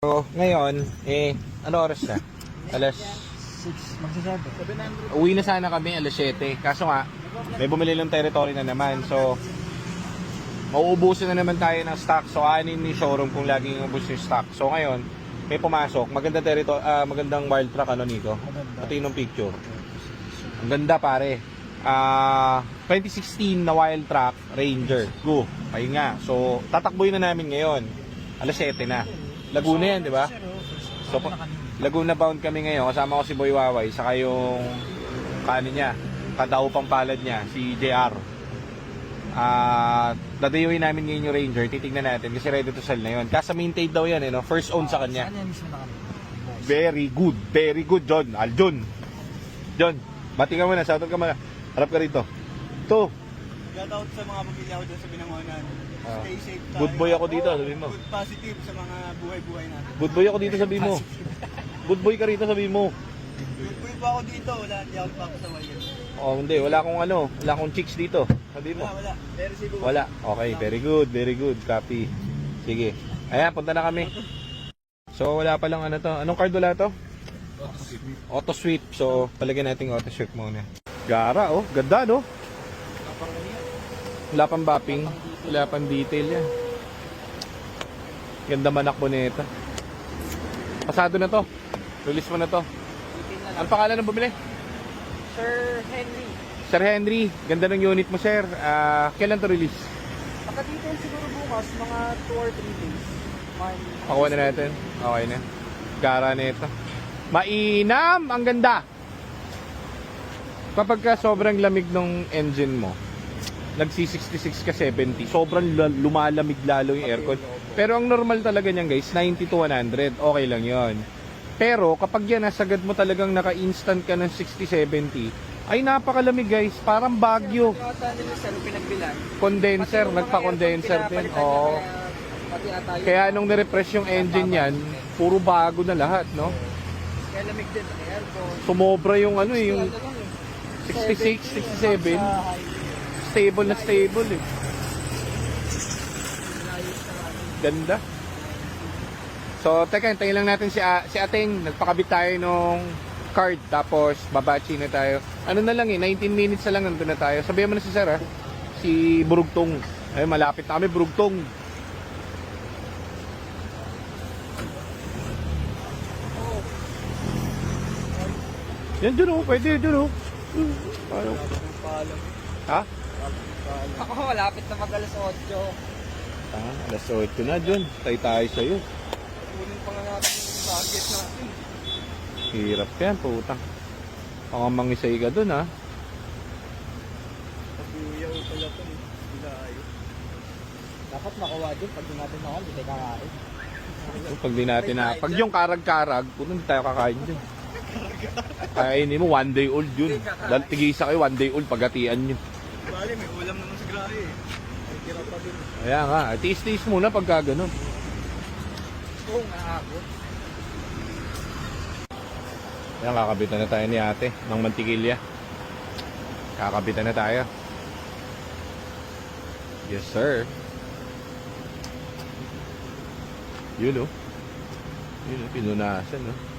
So, ngayon, eh, ano oras na? Alas, 6, magsasabi. uwi na sana kami alas 7. Kaso nga, may bumili ng territory na naman. So, mauubusan na naman tayo ng stock. So, anin ni showroom kung laging ubus yung stock. So, ngayon, may pumasok. Maganda territory, ah, magandang wild truck, ano, Nico? Pati yung picture. Ang ganda, pare. Ah, 2016 na wild truck, Ranger. Go. Ayun nga. So, tatakbuhin na namin ngayon. Alas 7 na. Laguna yan, di ba? So, pa- Laguna bound kami ngayon. Kasama ko si Boy Waway. Saka yung kanin niya. Kadao pang palad niya. Si JR. Ah, dadayuin namin ngayon yung Ranger. Titignan natin kasi ready to sell na yun. Kasi maintained daw yan, eh, no? First own sa kanya. Kanya. Very good. Very good, John. Aljon. John, bati ka muna. Shoutout ka muna. Harap ka rito. Ito. Shout out sa mga pamilya ko dyan sa Binangonan. Ah. Stay safe tayo. Good boy ako dito, sabihin mo. Good positive sa mga buhay-buhay natin. Good boy ako dito, sabi mo. Good boy ka rito, sabi mo. Good boy pa ako dito. Wala, hindi ako papasaway yan. Oh, hindi. Wala akong ano. Wala akong chicks dito. Sabi mo. Wala, wala. Pero siguro. Wala. Okay, very good. Very good. Copy. Sige. Ayan, punta na kami. So, wala pa lang ano to. Anong card wala to? Auto sweep. So, palagyan natin auto sweep muna. Gara, oh. Ganda, no? Wala pang bapping. Wala pang detail yan. Ganda manak po nito. Pasado na to. Release mo na to. Ano pangalan ng bumili? Sir Henry, Sir Henry, ganda ng unit mo, sir. Ah, kailan to release? pagka-detail siguro bukas, mga 2 or 3 days. Man, Pakuha na natin. Okay na. Gara na ito. Mainam! Ang ganda! Kapag ka sobrang lamig ng engine mo, nagsi-66 ka 70, sobrang la- lumalamig lalo yung aircon. Pero ang normal talaga niyan guys, 90 to 100, okay lang yon. Pero kapag yan, nasagad mo talagang naka-instant ka ng 60-70, ay napakalamig guys, parang bagyo. Condenser, nagpa-condenser din. Oo. Kaya nung nirefresh yung engine yan, puro bago na lahat, no? Kaya lamig din ang aircon. Sumobra yung ano eh, yung Ano lang eh. 66, 67, Sa high. Stable na stable eh. Ganda. So, teka, hintayin lang natin si, si Ating. Nagpakabit tayo nung card, tapos babachi na tayo. Ano na lang eh, 19 minutes na lang nandun na tayo. Sabihan mo na si Sir ha, si Burugtong. Ay, malapit na kami, Burugtong. Yan dun oh, pwede dun. Hmm, Ano? Ha? Ako, malapit na mag alas 8. Ah, alas 8 na dun. Tay tayo sa'yo. Kunin pa nga natin yung target natin. Hirap yan, putang. Baka mangisay ka dun, ha? Pagbuyaw pala po. Bilayo. Dapat makuha din. Pag di natin nakuha, hindi tayo kakain. Pag di natin na... Pag yung karag-karag, puto hindi tayo kakain dyan. Kainin mo, one day old yun. Dahil tigisa kayo, one day old, pagatian nyo. Bali, may ulam naman sa grahe eh. May tira pa din. Kaya nga, tiis-tiis muna pagka ganun. Oo, nga ako. Ayan, kakabitan na tayo ni ate ng mantikilya. Kakabitan na tayo. Yes, sir. Yun, oh. Yun, oh. Pinunasan, oh.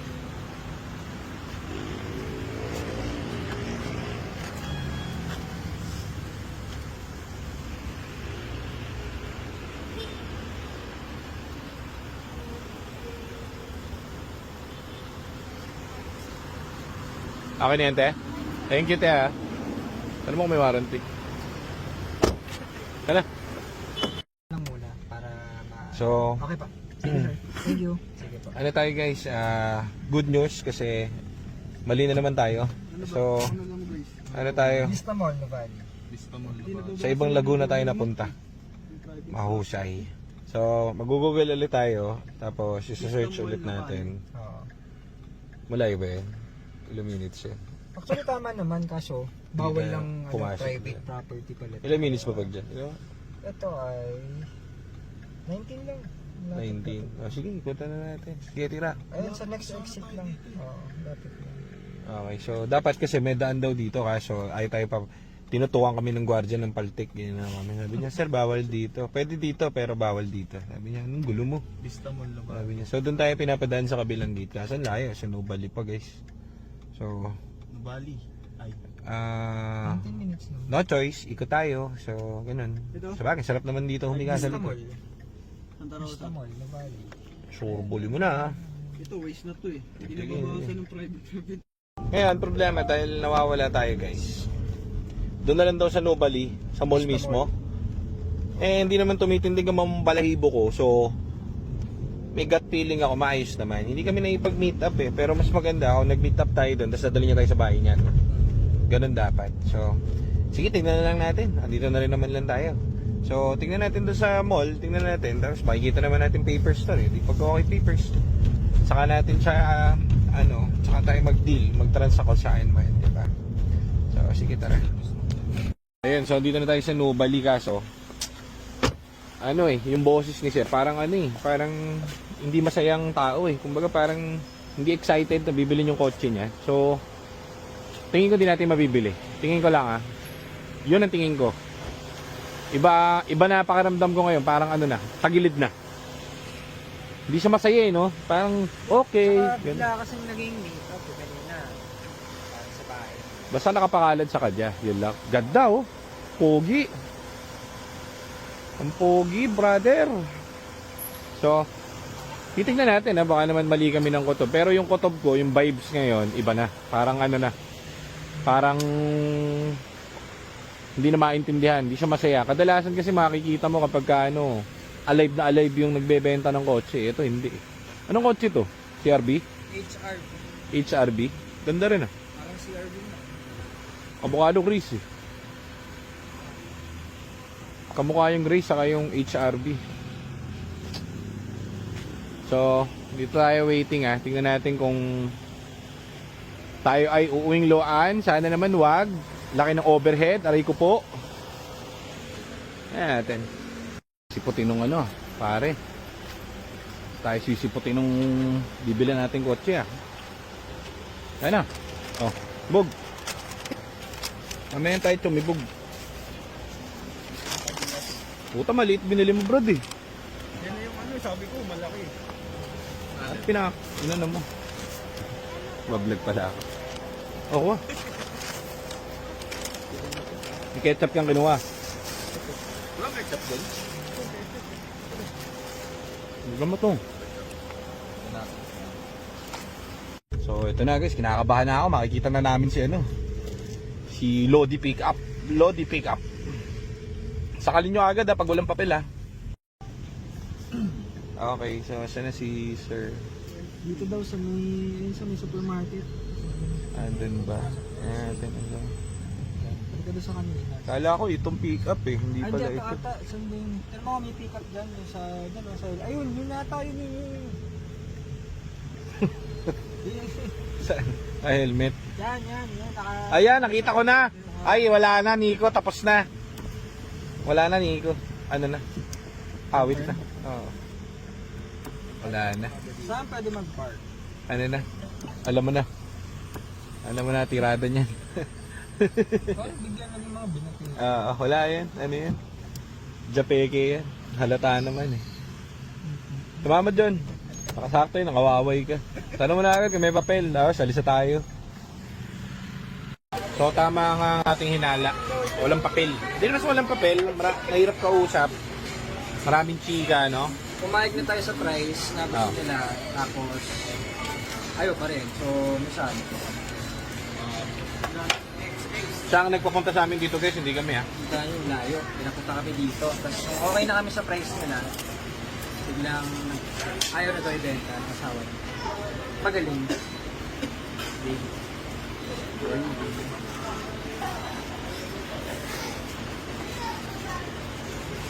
Akin na yan, te. Thank you, te, ha. Ano mo may warranty? Kala. Lang muna para ma... So, Okay pa. Sige sir. Thank you. Sige po. ano tayo guys, ah, good news kasi mali na naman tayo. So, Ano lang guys? ano tayo, Vista Mall, lang. sa ibang Laguna tayo napunta. Mahusay. So, mag-google ulit tayo, tapos isa-search ulit natin. Oo. Mulay ba yun? Ilang minutes yun? Actually tama naman kaso bawal na lang ano, pumasok private na. property pala. Ilang minutes pa pag dyan? Ilang? Ito ay 19 lang. 19. Oh, sige, punta na natin. Sige, tira. Ayun sa next exit lang. Oo, lapit lang. Okay, so dapat kasi may daan daw dito kaso ay tayo pa tinutukan kami ng gwardiya ng paltik. Ganyan na kami. Sabi niya, sir, bawal dito. Pwede dito, pero bawal dito. Sabi niya, anong gulo mo? Vista Mall na ba? Sabi niya, so doon tayo pinapadaan sa kabilang gate. Kaso ang layo, sa Nubali pa guys. So, Bali. Ay. ah... 10 minutes na. no choice, ikot tayo. So, ganun. Ito? Sa bagay, sarap naman dito humiga sa likod. Rosa. Mall, na Bali. Sure, bully mo na ha. Ito, waste na to eh. Hindi Sige. na babawasan ng private private. Ngayon, problema dahil nawawala tayo guys. Doon na lang daw sa Nubali, sa mall mismo. Eh, hindi naman tumitindig ang mga balahibo ko. So, may gut feeling ako, maayos naman. Hindi kami naipag-meet up eh. Pero mas maganda kung nag-meet up tayo doon, tapos dadali niya tayo sa bahay niyan. Ganun dapat. So, sige, tingnan na lang natin. Andito na rin naman lang tayo. So, tingnan natin doon sa mall, tingnan natin. Tapos makikita naman natin papers to. Eh. Di pag okay papers, saka natin siya, ah, ano, saka tayo mag-deal, mag-transact kung saan man, di ba? So, sige, tara. Ayun, so dito na tayo sa Nubali kaso. Ano eh, yung boses ni Sir, parang ano eh, parang hindi masayang tao eh. Kumbaga parang hindi excited na bibili yung kotse niya. So, tingin ko di natin mabibili. Tingin ko lang ah. Yun ang tingin ko. Iba, iba na pakaramdam ko ngayon, parang ano na, tagilid na. Hindi siya masaya eh, no? Parang, okay. Saka bigla kasing naging meet up eh, kanina. Sa bahay. Basta nakapakalad sa kadya, yun lang. Ganda oh. Pogi. Ang pogi, brother. So, titignan natin ha, baka naman mali kami ng kutob. Pero yung kutob ko, yung vibes ngayon, iba na. Parang ano na. Parang hindi na maintindihan, hindi siya masaya. Kadalasan kasi makikita mo kapag ka, ano, alive na alive yung nagbebenta ng kotse. Ito hindi. Anong kotse to? CRB? HR, HRB? Ganda rin ah. parang CRV na. Avocado Grace eh. Kamukha yung Grace saka yung HRB. So, dito tayo waiting ah. Tingnan natin kung tayo ay uuwing loan. Sana naman wag. Laki ng overhead. Aray ko po. Ayan natin. Siputin nung ano, pare. Tayo sisiputin nung bibili natin kotse ah. Ayan na. Oh, bog. Mamaya tayo tumibog. Puta, maliit binili mo, brad eh. Yan na yung ano, sabi ko, malaki. At pinak... Inano mo. Bablog pala ako. Oo. ah. May ketchup yung kinuha. Wala ketchup doon. Huwag mo to. So, ito na guys. Kinakabahan na ako. Makikita na namin si ano. Si Lodi Pickup. Lodi Pickup. Sakalin nyo agad ha, pag walang papel ha. Okay, so saan na si Sir? Dito daw sa may, sa may supermarket. Andun ba? Ayan, ano. Pagka daw sa kanina. Kala ko itong pickup eh, hindi pala Andiyan ito. ata, ata, saan ba yung, pero mga may pick up dyan, yung sa, dyan, sa, ayun, yun yun yun yun. Yun, Saan? Ah, helmet. Yan, yan, yan, naka, Ayan, nakita ko na. Ay, wala na, Nico. Tapos na. Wala na, Nico. Ano na? Awit na. Oo. Wala na. saan pwede mag-park? Ano na? Alam mo na. Alam mo na, tirada niyan. Parang bigyan lang yung mga binatin. Ah, wala yan. Ano yan? Japeke yan. Halata naman eh. Tumama dyan. Nakasakto yun, nakawaway ka. Tanong mo na agad kung may papel. Tapos, alisa tayo. So, tama nga ang ating hinala. Walang papel. Hindi naman sa walang papel. Mara- nahirap kausap. Maraming chika, no? Pumayag na tayo sa price na gusto Ah. nila, tapos, ayaw pa rin. So, masabi ko. Siya ang nagpapunta sa amin dito guys, hindi kami ha. Hindi tayo layo. Pinapunta kami dito. Tapos, nung okay na kami sa price nila. Biglang, ayaw na daw ibenta ng asawa niya. Magaling. Baby.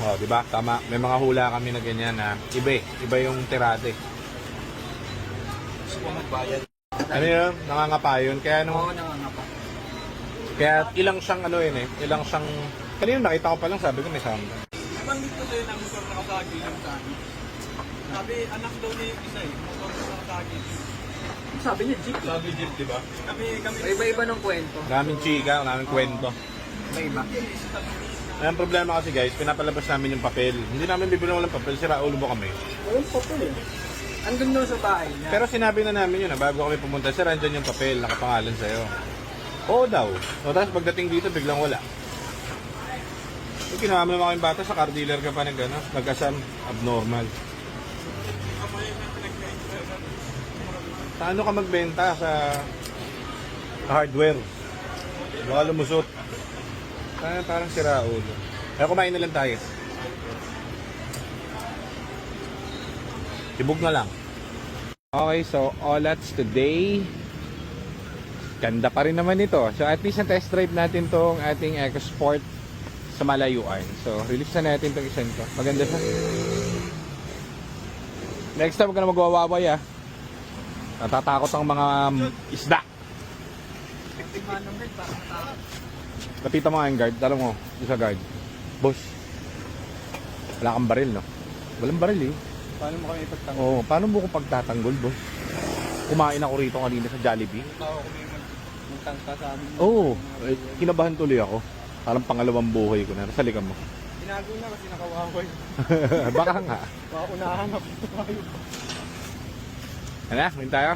Oh, di ba? Tama. May mga hula kami na ganyan na iba eh. Iba yung tirade. Gusto ko magbayad. Ano yun? Nangangapa yun. Kaya nung Oo, nangangapa. Kaya ilang siyang ano yun eh, ilang siyang... Kanina nakita ko pa lang, sabi ko may samba. Banggit ko sa'yo ng motor na kasagi ng tani. Sabi, anak daw niya yung isa eh. Motor na kasagi. Sabi niya, Jeep. Sabi Jeep, di ba? Kami, kami. Iba-iba ng kwento. Maraming chika, maraming kwento. Iba-iba. Ang problema kasi guys, pinapalabas namin yung papel. Hindi namin bibili walang papel, sira ulo mo kami. Walang papel eh. Andun daw sa bahay niya. Pero sinabi na namin yun na bago kami pumunta, sir, andyan yung papel, nakapangalan sa'yo. Oo daw. O tapos pagdating dito, biglang wala. Yung kinuha mo naman kayong bata, sa car dealer ka pa ng gano'n. Nagkasam, abnormal. Paano ka magbenta sa hardware? Baka lumusot. Parang, parang sira ulo. Kaya kumain na lang tayo. Tibog na lang. Okay, so all that's today. Ganda pa rin naman ito. So at least na-test drive natin tong ating EcoSport sa malayuan. So release na natin itong isang to. Maganda siya. Next time, huwag ka na magwawaway ah. Natatakot ang mga isda. Manong guard, parang tao. Kapita mo nga yung guard. Talo mo, isa guard. Boss, wala kang baril, no? Walang baril eh. Paano mo kami ipagtanggol? Oo, paano mo ko pagtatanggol, boss? Kumain ako rito kanina sa Jollibee. Tao kami mag magtangka sa amin. Oo, eh, kinabahan tuloy ako. Parang pangalawang buhay ko na. Nasa likam mo. Tinago na kasi nakawaway. Baka nga. Baka unahan ako. Ano, win tayo?